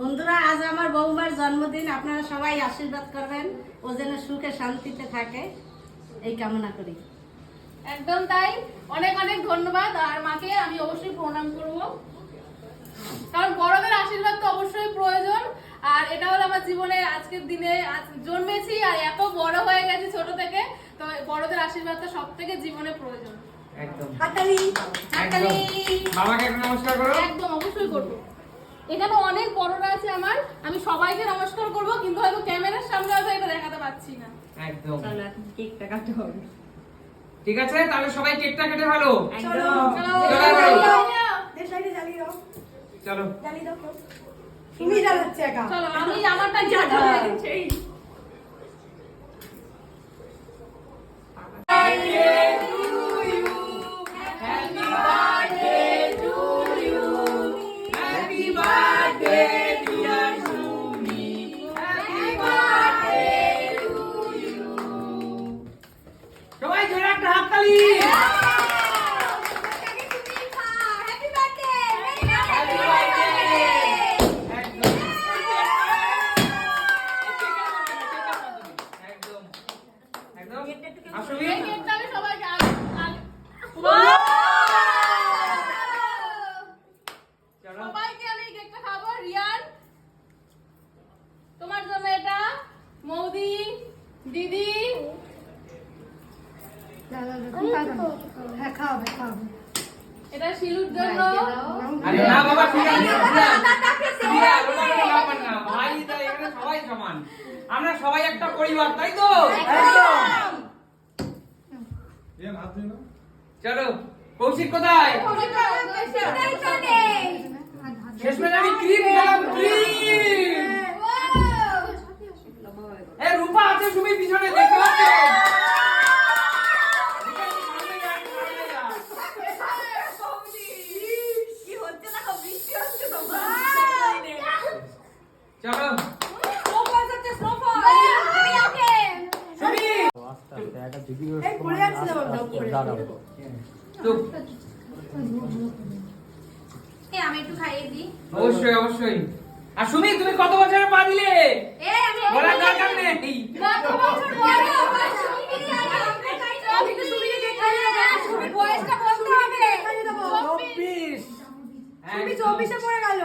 বন্ধুরা আজ আমার বৌমার জন্মদিন। আপনারা সবাই আশীর্বাদ করবেন। ও যেন সুখে শান্তিতে থাকে। এই কামনা করি। একদম তাই। অনেক অনেক ধন্যবাদ। আর মাকে আমি অবশ্যই প্রণাম করব। কারণ বড়দের আশীর্বাদ তো অবশ্যই প্রয়োজন। আর এটা হলো আমার জীবনে আজকের দিনে আজ জন্মেছি আর এত বড় হয়ে গেছি ছোট থেকে। তো বড়দের আশীর্বাদটা সব থেকে জীবনে প্রয়োজন। একদম। হাতালি হাততালি। বাবাকে নমস্কার করো। একদম অবশ্যই করব। এখানে অনেক বড়রা আছে আমার। আমি সবাইকে নমস্কার করব কিন্তু হয়তো ক্যামেরার সামনে হয়তো এটা দেখাতে পারছি না। একদম। চলো এখন কেকটা কাটতে হবে। ঠিক আছে তাহলে সবাই কেকটা কেটে ভালো চলো চলো। চলো। চলো তুমি জ্বালাচ্ছে একা। চলো আমি আমারটা জানা একটা হাততালি Happy birthday. একদম। একদম। একদম। আসলে এই কেকটা আমি সবাইকে আগে আগে চলো সবাইকে আমি এই কেকটা খাব রিয়ান তোমার জন্য এটা মৌদি দিদি হ্যাঁ খাওয়াবে খাওয়াবে এটা শিলুর জন্য আরে না বাবা ঠিক আছে প্রিয়া, ওটা কোনো ব্যাপার না। ভাই এখানে সবাই সমান। আমরা সবাই একটা পরিবার তাই তো? চলো কৌশিক কোথায়? শেষমেশ আমি ক্রিম খেলাম ক্রিম এ রূপা আছে তুমি পিছনে দেখতে পাচ্ছ চলো সুমি আমি একটু খাইয়ে দিই। অবশ্যই অবশ্যই। আর সুমি তুমি কত বছরে পা দিলে? বলার দরকার নেই গত বছর বড় আমার সুমিকে দিয়ে আগে আমরা খাইছো আমি তো সুমিকে দিয়ে খাইয়ে সুমি বয়সটা বলতে হবে। চব্বিশ। তুমি চব্বিশে পড়ে গেল।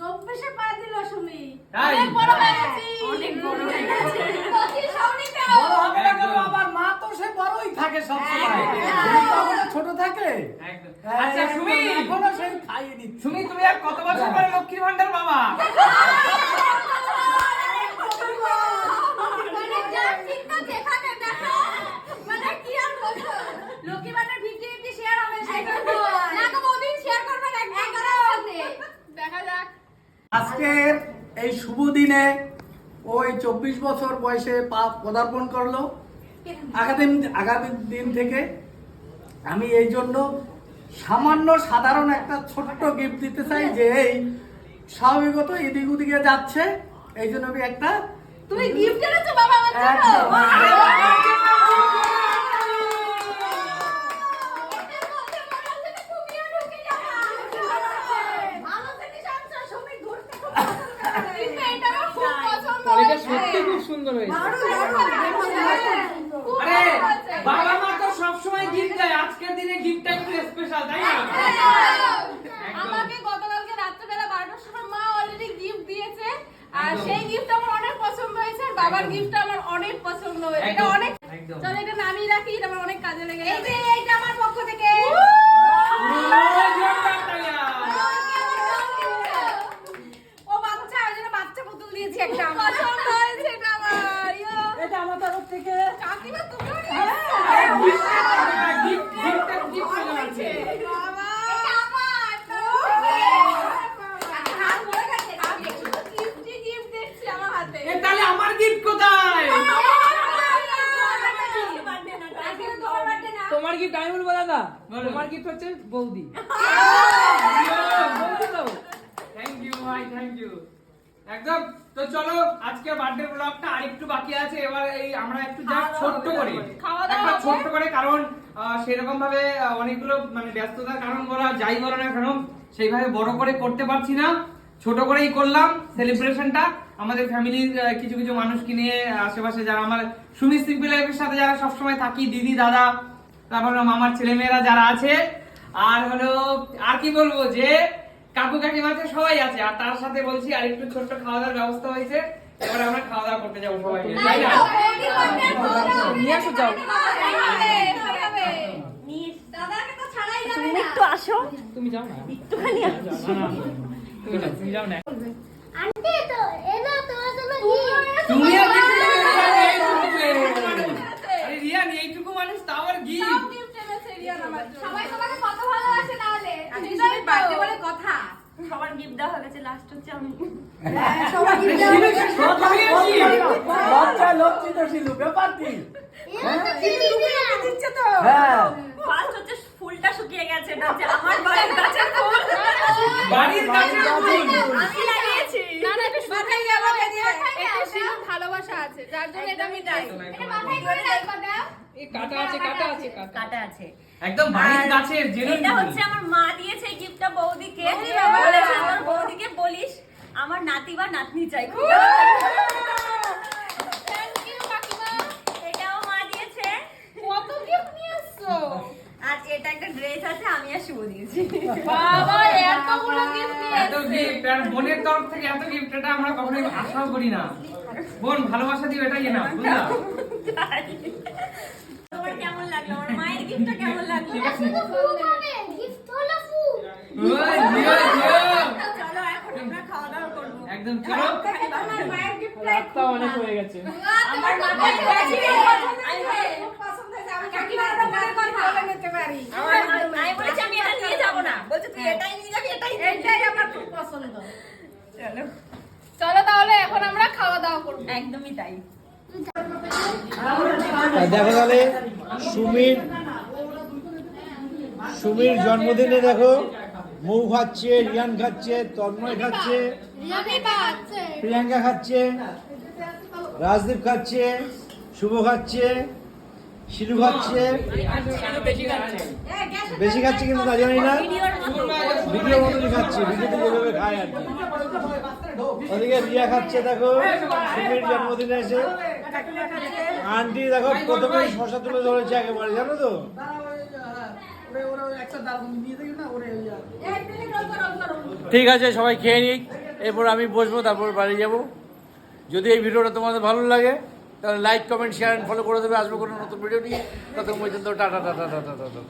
চব্বিশে পা দিল সুমি অনেক বড় হয়ে গেছি। অনেক বড় হয়ে গেছে। বড় হবে না কেন? আবার মা তো সে বড়ই থাকে সব সময় হ্যাঁ। ছোট থাকে। আচ্ছা সুমি। এখনও সে খাইয়ে দিচ্ছে সুমি তুমি আর কত বছর পরে লক্ষ্মীর ভান্ডার বাবা মানে যা চিন্তা যেখানে দেখো মানে কি আর বলব লক্ষ্মী ভান্ডার 50 50 শেয়ার হবে সেটা না তো বৌদিন শেয়ার করবেন একদম দেখা যাক আজকের এই শুভ দিনে ওই চব্বিশ বছর বয়সে পা- পদার্পণ করল। আগামী আগামী দিন থেকে আমি এই জন্য সামান্য সাধারণ একটা ছোট্ট গিফট দিতে চাই যে এই স্বাভাবিকত এদিক ওদিকে যাচ্ছে। এই জন্য আমি একটা তুমি গিফট এনেছো বাবা আমার জন্য। একদম। সত্যি খুব সুন্দর হয়েছে। আরে বাবা মা তো সবসময় গিফট দেয়। আজকের দিনে গিফটটা একটু স্পেশাল তাই না? আমাকে গতকালকে রাত্রেবেলা সময় মা অলরেডি গিফট দিয়েছে। আর সেই গিফট আমার অনেক পছন্দ হয়েছে। আর বাবার। গিফট আমার অনেক পছন্দ হয়েছে। এটা অনেক চলো এটা নামিয়ে রাখি। এটা আমার অনেক কাজে লেগে যাবে এইটা আমার পক্ষ থেকে ও, জোরদার তালিয়া। ও বাচ্চা ওই জন্য বাচ্চা পুতুল দিয়েছি একটা পছন্দ হয়েছে এটা আমার ইয়ো। এটা আমার তরফ থেকে কাকিমা তুমিও আরে, gift এর কথা না, gift, gift এর gift চলে আসছে। বাবা এটা আমার হাত ভরে গেছে আমি শুধু দেখছি আমার হাতে এ, তাহলে আমার গিফট কোথায় তোমার গিফট আমি বলব দাদা তোমার গিফট হচ্ছে বৌদি একদম। তো চলো আজকে বার্থডে ব্লগটা আরেকটু বাকি আছে। এবার এই আমরা একটু যা ছোট্ট করে একটা? ছোট্ট করে কারণ সেরকম ভাবে অনেকগুলো মানে ব্যস্ততার কারণ বলা যাই বলো না কারণ সেইভাবে বড় করে করতে পারছি না। ছোট করেই করলাম সেলিব্রেশনটা আমাদের ফ্যামিলির কিছু কিছু মানুষকে নিয়ে আশেপাশে যারা আমার সুমি সিম্পল লাইফের সাথে যারা সবসময় থাকি দিদি দাদা তারপর মামার ছেলেমেয়েরা যারা আছে। আর হলো আর কি বলব যে কাকু কাকিমা আছে সবাই আছে আর তার সাথে বলছি আর একটু ছোট্ট খাওয়া দাওয়ার ব্যবস্থা হয়েছে এবার আমরা খাওয়া দাওয়া করতে যাব সবাই নিয়ে আসো যাও তুমি একটু আসো তুমি যাও না একটুখানি আসো তুমি যাও না আন্টি তো এনা তোমার জন্য গিফট তুমিও কিছু জানো না, এইটুকু মানুষ। আরে রিয়ান এইটুকু মানুষ তাও আর গিফট সবাই তোমাকে কত ভালোবাসে তাহলে বার্থডে বলে কথা সবার গিফট দেওয়া হয়ে গেছে লাস্ট হচ্ছে আমি। লজ্জা লজ্জিত ছিল ব্যাপার কি হ্যাঁ ফার্স্ট হচ্ছে ফুলটা শুকিয়ে গেছে এটা হচ্ছে আমার বাড়ির গাছের ফুল। বাড়ির গাছের ফুল। আমি লাগিয়েছি। না না এটা শুকাই গেল এটা শিশুর ভালোবাসা আছে যার জন্য এটা আমি দেই এটা মাথায় করে রাখবা দাও কাটা আছে কাটা আছে কাটা। কাটা আছে। একদম বাড়ির গাছের জেনুইন এটা হচ্ছে আমার মা দিয়েছে গিফটটা নাতনি চাই থ্যাংক ইউ কাকিমা। এটাও মা দিয়েছে। কত গিফট নিয়ে আসছো? আর এটা একটা ড্রেস আছে আমি আর শুভ দিয়েছি। বাবা এতগুলো গিফট নিয়ে এত গিফট আর বোনের তরফ থেকে এত গিফট এটা আমরা কখনোই আশাও করি না। বোন ভালোবাসা দিও এটাই না বুঝলা? তোমার কেমন লাগল? আমার মায়ের গিফটটা কেমন লাগল? গিফট হলো ফুল। নিয়ে যাবি। এটাই আমার খুব পছন্দ। চলো। চলো তাহলে এখন আমরা খাওয়া দাওয়া করব। একদমই তাই। দেখো তাহলে সুমির সুমির জন্মদিনে দেখো মৌ খাচ্ছে রিয়ান খাচ্ছে তন্ময় খাচ্ছে প্রিয়াঙ্কা খাচ্ছে রাজদীপ খাচ্ছে শুভ খাচ্ছে শিলু খাচ্ছে বেশি খাচ্ছে কিন্তু তা জানি না। ভিডিও মতনই খাচ্ছে ভিডিওতে যেভাবে খায় আর কি। ওদিকে রিয়া খাচ্ছে দেখো সুমির জন্মদিনে এসে। আন্টি দেখো প্রথমে শশা তুলে ধরেছে একেবারে জানো তো? ঠিক আছে সবাই খেয়ে নিক। এরপর আমি বসবো, তারপর বাড়ি যাব। যদি এই ভিডিওটা তোমাদের ভালো লাগে, তাহলে লাইক কমেন্ট শেয়ার ফলো করে দেবে। আসব কোনো নতুন ভিডিও নিয়ে। ততক্ষণ পর্যন্ত টাটা টাটা টাটা টাটা।